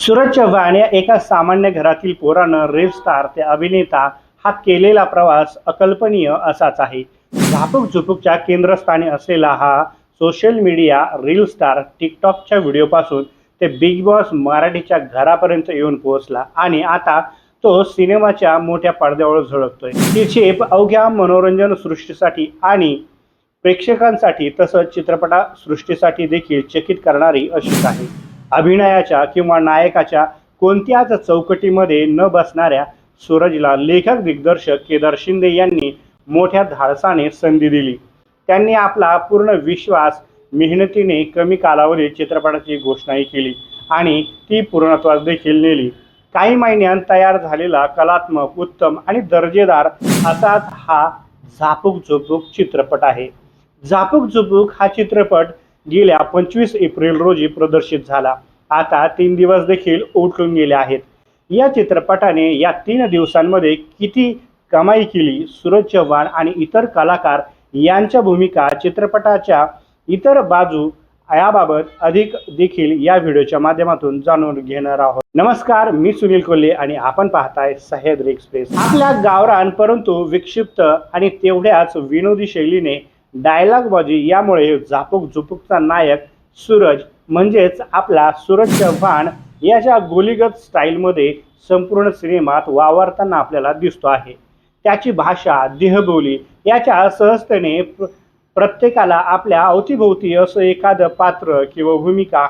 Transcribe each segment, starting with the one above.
सूरज चव्हाण या एका सामान्य घरातील पोरानं रेल स्टार ते अभिनेता हा केलेला प्रवास अकल्पनीय असाच आहे. झापूक झुपूकच्या केंद्रस्थानी असलेला हा सोशल मीडिया रील स्टार टिकटॉकच्या व्हिडिओपासून ते बिग बॉस मराठीच्या घरापर्यंत येऊन पोहोचला आणि आता तो सिनेमाच्या मोठ्या पडद्यावर झळकतोय. ही झेप अवघ्या मनोरंजन सृष्टीसाठी आणि प्रेक्षकांसाठी तसंच चित्रपटसृष्टीसाठी देखील चकित करणारी अशीच आहे. अभिनयाच्या किंवा नायकाच्या कोणत्याच चौकटीमध्ये न बसणाऱ्या सूरजला लेखक दिग्दर्शक केदार शिंदे यांनी मोठ्या धाडसाने संधी दिली. त्यांनी आपला पूर्ण विश्वास मेहनतीने कमी कालावधीत चित्रपटाची घोषणाही केली आणि ती पूर्णत्वास देखील नेली. काही महिन्यांत तयार झालेला कलात्मक उत्तम आणि दर्जेदार असाच हा झापूक झुपूक चित्रपट आहे. झापूक झुपूक हा चित्रपट गेल्या पंचवीस एप्रिल रोजी प्रदर्शित झाला. आता तीन दिवस देखील उलटून गेले आहेत. या चित्रपटाने या तीन दिवसांमध्ये किती कमाई केली सूरज चव्हाण आणि इतर कलाकार यांच्या भूमिका चित्रपटाच्या इतर बाजू याबाबत अधिक देखील या व्हिडिओच्या माध्यमातून जाणून घेणार आहोत. नमस्कार मी सुनील कोल्हे आणि आपण पाहताय सह्याद्री एक्सप्रेस. आपल्या गावरान परंतु विक्षिप्त आणि तेवढ्याच विनोदी शैलीने डायलॉगबाजी यामुळे झापूक झुपूकचा नायक सूरज म्हणजेच आपला सूरज चव्हाण याच्या गोलीगत स्टाईलमध्ये संपूर्ण सिनेमात वावरताना आपल्याला दिसतो आहे. त्याची भाषा देहबोली याच्या सहजतेने प्र- प्रत्येकाला आपल्या अवतीभोवती असं एखादं पात्र किंवा भूमिका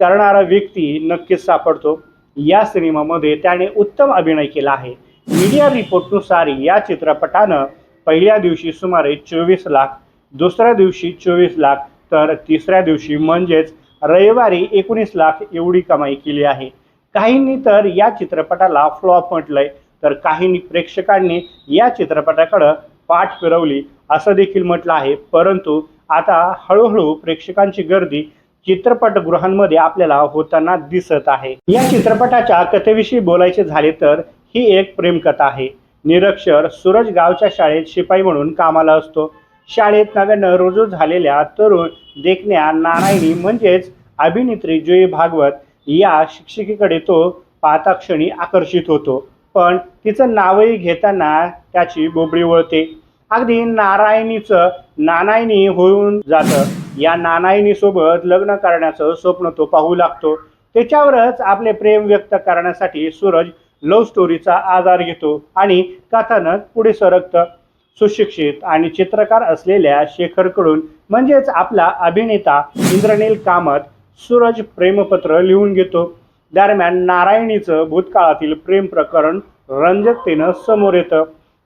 करणारा व्यक्ती नक्कीच सापडतो. या सिनेमामध्ये त्याने उत्तम अभिनय केला आहे. मीडिया रिपोर्टनुसार या चित्रपटानं पहिल्या दिवशी सुमारे चोवीस लाख दुसऱ्या दिवशी चोवीस लाख तर तिसऱ्या दिवशी म्हणजेच रविवारी एकोणीस लाख एवढी कमाई केली आहे. काहींनी तर या चित्रपटाला फ्लॉप म्हटलंय तर काहींनी प्रेक्षकांनी या चित्रपटाकडं पाठ फिरवली असं देखील म्हटलं आहे. परंतु आता हळूहळू प्रेक्षकांची गर्दी चित्रपटगृहांमध्ये आपल्याला होताना दिसत आहे. या चित्रपटाच्या कथेविषयी बोलायचे झाले तर ही एक प्रेमकथा आहे. निरक्षर सूरज गावच्या शाळेत शिपाई म्हणून कामाला असतो. शाळेत नव्यानं रुजू झालेल्या तरुण देखण्या नारायणी म्हणजेच अभिनेत्री जुई भागवत या शिक्षिकेकडे तो पाहताक्षणी आकर्षित होतो. पण तिचं नावही घेताना त्याची बोबडी वळते. अगदी नारायणीचं नानायणी होऊन जातं. या नानायणीसोबत लग्न करण्याचं स्वप्न तो पाहू लागतो. त्याच्यावरच आपले प्रेम व्यक्त करण्यासाठी सूरज लव्ह स्टोरीचा आधार घेतो आणि कथानक पुढे सरकतं. सुशिक्षित आणि चित्रकार असलेल्या शेखरकडून म्हणजेच आपला अभिनेता इंद्रनील कामत सूरज प्रेमपत्र लिहून घेतो. दरम्यान नारायणीचं भूतकाळातील प्रेम प्रकरण रंजकतेनं समोर येतं.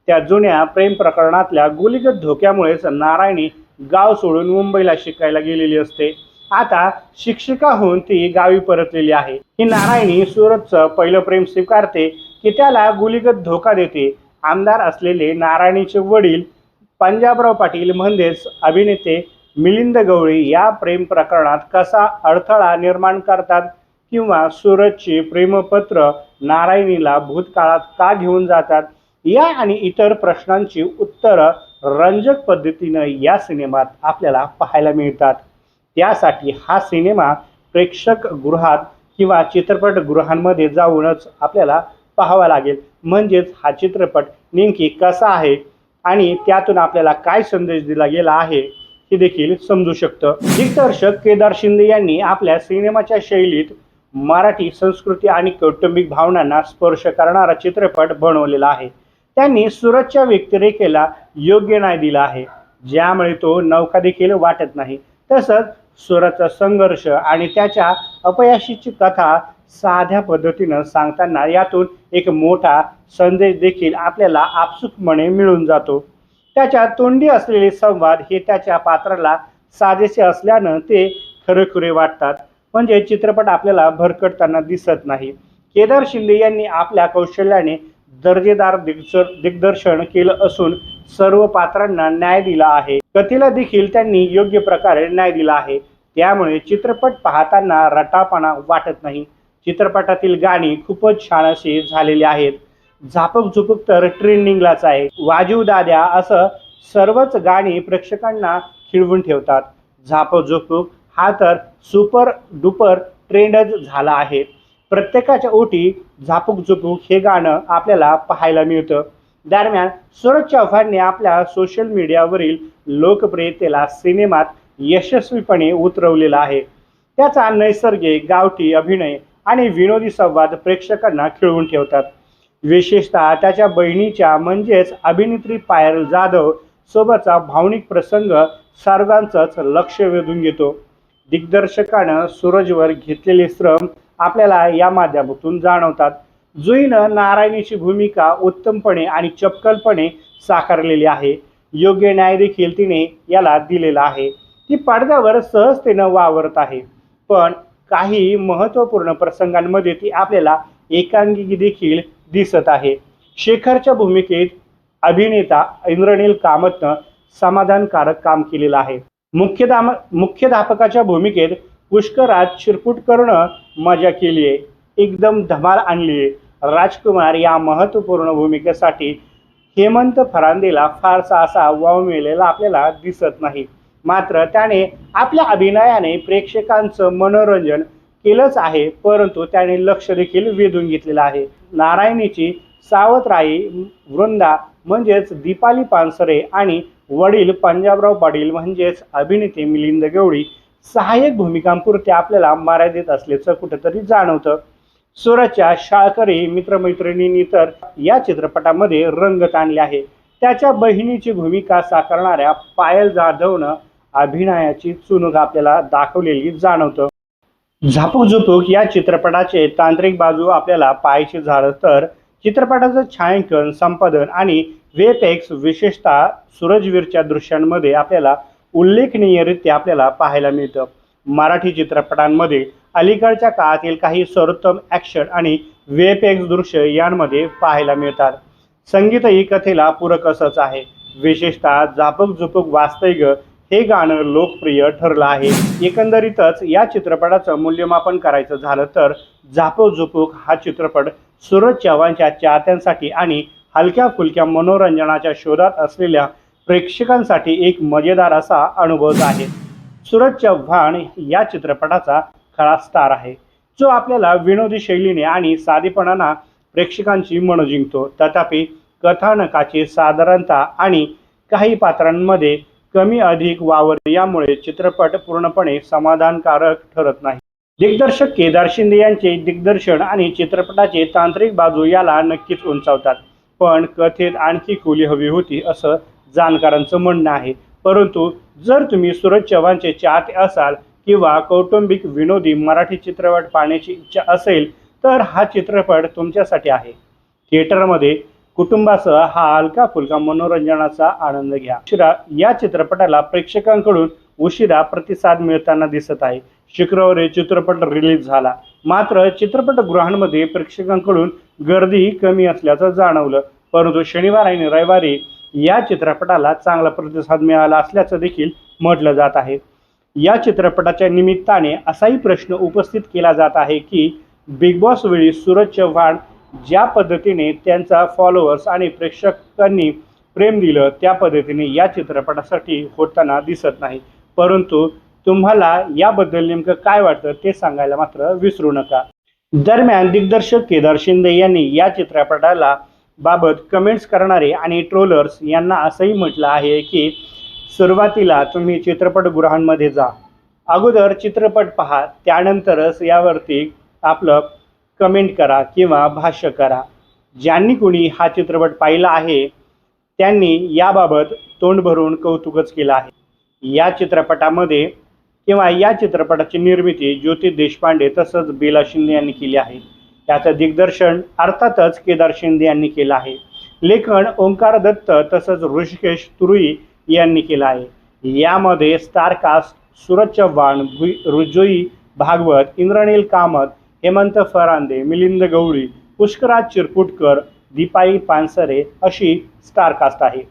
त्या जुन्या प्रेम प्रकरणातल्या गुलीगत धोक्यामुळेच नारायणी गाव सोडून मुंबईला शिकायला गेलेली असते. आता शिक्षिका होऊन ती गावी परतलेली आहे. ही नारायणी सूरजचं पहिलं प्रेम स्वीकारते की त्याला गुलीगत धोका देते. आमदार असलेले नारायणीचे वडील पंजाबराव पाटील म्हणजेच अभिनेते मिलिंद गवळी या प्रेम प्रकरणात कसा अडथळा निर्माण करतात किंवा सूरजची प्रेमपत्र नारायणीला भूतकाळात का घेऊन जातात? या आणि इतर प्रश्नांची उत्तरं रंजक पद्धतीनं या सिनेमात आपल्याला पाहायला मिळतात. त्यासाठी हा सिनेमा प्रेक्षक गृहात किंवा चित्रपटगृहांमध्ये जाऊनच आपल्याला पाहावा लागेल. म्हणजेच हा चित्रपट नेमकी कसा आहे आणि त्यातून आपल्याला काय संदेश दिला गेला आहे हे देखील समजू शकतं. दिग्दर्शक केदार शिंदे यांनी आपल्या सिनेमाच्या शैलीत मराठी संस्कृती आणि कौटुंबिक भावनांना स्पर्श करणारा चित्रपट बनवलेला आहे. त्यांनी सुरतच्या व्यक्तिरेखेला योग्य न्याय दिला आहे ज्यामुळे तो नौका देखील वाटत नाही. तसंच स्वराचा संघर्ष आणि त्याच्या अपयशाची कथा साध्या पद्धतीनं सांगताना यातून एक मोठा संदेश देखील आपल्याला आपसुकपणे मिळून जातो. त्याच्या तोंडी असलेले संवाद हे त्याच्या पात्राला साजेसे असल्यानं ते खरेखुरे वाटतात. म्हणजे चित्रपट आपल्याला भरकटताना दिसत नाही. केदार शिंदे यांनी आपल्या कौशल्याने दर्जेदार दिग्स- दिग्दर्शन केलं असून सर्व पात्रांना न्याय दिला आहे. कथेला देखील त्यांनी योग्य प्रकारे न्याय दिला आहे. त्यामुळे चित्रपट पाहताना रटापणा वाटत नाही. चित्रपटातील गाणी खूपच छान अशी झालेली आहेत. झापक झुपक तर ट्रेंडिंगलाच आहे. वाजीव दाद्या असं सर्वच गाणी प्रेक्षकांना खिळवून ठेवतात. झापक झुपूक हा तर सुपर डुपर ट्रेंडच झाला आहे. प्रत्येकाच्या ओटी झापूक झुपूक हे गाणं आपल्याला पाहायला मिळतं. दरम्यान सूरज चव्हाणने आपल्या सोशल मीडियावरील लोकप्रियतेला सिनेमात यशस्वीपणे उतरवलेला आहे. त्याचा नैसर्गिक गावठी अभिनय आणि विनोदी संवाद प्रेक्षकांना खिळवून ठेवतात. विशेषतः त्याच्या बहिणीच्या म्हणजेच अभिनेत्री पायल जाधव सोबतचा भावनिक प्रसंग सर्वांचंच लक्ष वेधून घेतो. दिग्दर्शकानं सूरजवर घेतलेले श्रम आपल्याला या माध्यमातून जाणवतात. जुईनं नारायणीची भूमिका उत्तमपणे आणि चपकलपणे साकारलेली आहे. योग्य न्याय देखील तिने याला दिलेला आहे. ती पडद्यावर सहजतेनं वावरत आहे. पण काही महत्त्वपूर्ण प्रसंगांमध्ये ती आपल्याला एकांगी देखील दिसत आहे. शेखरच्या भूमिकेत अभिनेता इंद्रनील कामतनं समाधानकारक काम केलेलं आहे. मुख्यधाम मुख्याध्यापकाच्या भूमिकेत पुष्कराज करणं मजा केली आहे एकदम धमाल आणली. आहे राजकुमार या महत्त्वपूर्ण भूमिकेसाठी हेमंत फरांदेला फारसा असा वाव मिळालेला आपल्याला दिसत नाही. मात्र त्याने आपल्या अभिनयाने प्रेक्षकांचं मनोरंजन केलंच आहे परंतु त्याने लक्ष देखील वेधून घेतलेलं आहे. नारायणीची सावतराई वृंदा म्हणजेच दीपाली पानसरे आणि वडील पंजाबराव पाटील म्हणजेच अभिनेते मिलिंद गवळी सहाय्यक भूमिकांपुरते आपल्याला मर्यादित असल्याचं कुठेतरी जाणवतं. सूरजच्या शाळकरी मित्रमैत्रिणींनी तर या चित्रपटामध्ये रंगत आणले आहे. त्याच्या बहिणीची भूमिका साकारणाऱ्या पायल जाधवनं अभिनयाची चुनूक आपल्याला दाखवलेली जाणवतं. झापूक झुपूक या चित्रपटाचे तांत्रिक बाजू आपल्याला पाहायचे झालं तर चित्रपटाचं छायांकन संपादन आणि वेपेक्स विशेषतः सूरजवीरच्या दृश्यांमध्ये आपल्याला उल्लेखनीयरित्या आपल्याला पाहायला मिळतं. मराठी चित्रपटांमध्ये अलीकडच्या काळातील काही सर्वोत्तम ॲक्शन आणि वेपेक्स दृश्य यांमध्ये पाहायला मिळतात. संगीतही कथेला पूरक असंच आहे. विशेषतः झापक झुपक वास्तैग हे गाणं लोकप्रिय ठरलं आहे. एकंदरीतच या चित्रपटाचं मूल्यमापन करायचं झालं तर झापक झुपूक हा चित्रपट सूरज चव्हाणच्या चाहत्यांसाठी आणि हलक्या फुलक्या मनोरंजनाच्या शोधात असलेल्या प्रेक्षकांसाठी एक मजेदार असा अनुभव आहे. सूरज चव्हाण या चित्रपटाचा खरा स्टार आहे जो आपल्याला विनोदी शैलीने आणि साधेपणानं प्रेक्षकांची मन जिंकतो. तथापि कथानकाची साधारणता आणि काही पात्रांमध्ये कमी अधिक वावर यामुळे चित्रपट पूर्णपणे समाधानकारक ठरत नाही. दिग्दर्शक केदार शिंदे यांचे दिग्दर्शन आणि चित्रपटाचे तांत्रिक बाजू याला नक्कीच उंचावतात. पण कथेत आणखी खोली हवी होती असं जाणकारांचं म्हणणं आहे. परंतु जर तुम्ही सूरज चव्हाणचे चाहते असाल किंवा कौटुंबिक विनोदी मराठी चित्रपट पाहण्याची इच्छा असेल तर हा चित्रपट तुमच्यासाठी आहे. थिएटरमध्ये कुटुंबासह हा हलका फुलका मनोरंजनाचा आनंद घ्या. उशिरा या चित्रपटाला प्रेक्षकांकडून उशिरा प्रतिसाद मिळताना दिसत आहे. शुक्रवारी चित्रपट रिलीज झाला. मात्र चित्रपटगृहांमध्ये प्रेक्षकांकडून गर्दी कमी असल्याचं जाणवलं. परंतु शनिवार आणि रविवारी या चित्रपटाला चांगला प्रतिसाद मिळाला असल्याचं देखील म्हटलं जात आहे. या चित्रपटाच्या निमित्ताने असाही प्रश्न उपस्थित केला जात आहे की बिग बॉस वेळी सूरज चव्हाण ज्या पद्धतीने त्यांचा फॉलोअर्स आणि प्रेक्षकांनी प्रेम दिलं त्या पद्धतीने या चित्रपटासाठी होताना दिसत नाही. परंतु तुम्हाला याबद्दल नेमकं काय वाटतं ते सांगायला मात्र विसरू नका. दरम्यान दिग्दर्शक केदार शिंदे यांनी या चित्रपटाला बाबत कमेंट्स करणारे आणि ट्रोलर्स यांना असंही म्हटलं आहे की सुरुवातीला तुम्ही चित्रपटगृहांमध्ये जा. अगोदर चित्रपट पहा त्यानंतरच यावरती आपलं कमेंट करा किंवा भाष्य करा. ज्यांनी कुणी हा चित्रपट पाहिला आहे त्यांनी याबाबत तोंड भरून कौतुकच केलं आहे. या चित्रपटामध्ये किंवा या चित्रपटाची निर्मिती ज्योती देशपांडे तसंच बेला शिंदे यांनी केली आहे. त्याचं दिग्दर्शन अर्थातच केदार शिंदे यांनी केलं आहे. लेखन ओंकार दत्त तसंच ऋषिकेश तुरुई यांनी केला आहे. यामध्ये स्टारकास्ट सूरज चव्हाण भुई रुजोई भागवत इंद्रनील कामत हेमंत फरांदे मिलिंद गवळी पुष्कराज चिरपुटकर दीपाई पानसरे अशी स्टारकास्ट आहे.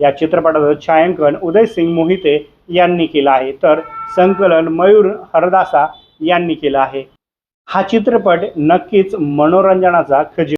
या चित्रपटाचं छायांकन उदय सिंग मोहिते यांनी केलं आहे. तर संकलन मयूर हरदासा यांनी केलं आहे. हा चित्रपट नक्कीच मनोरंजनाचा खजिना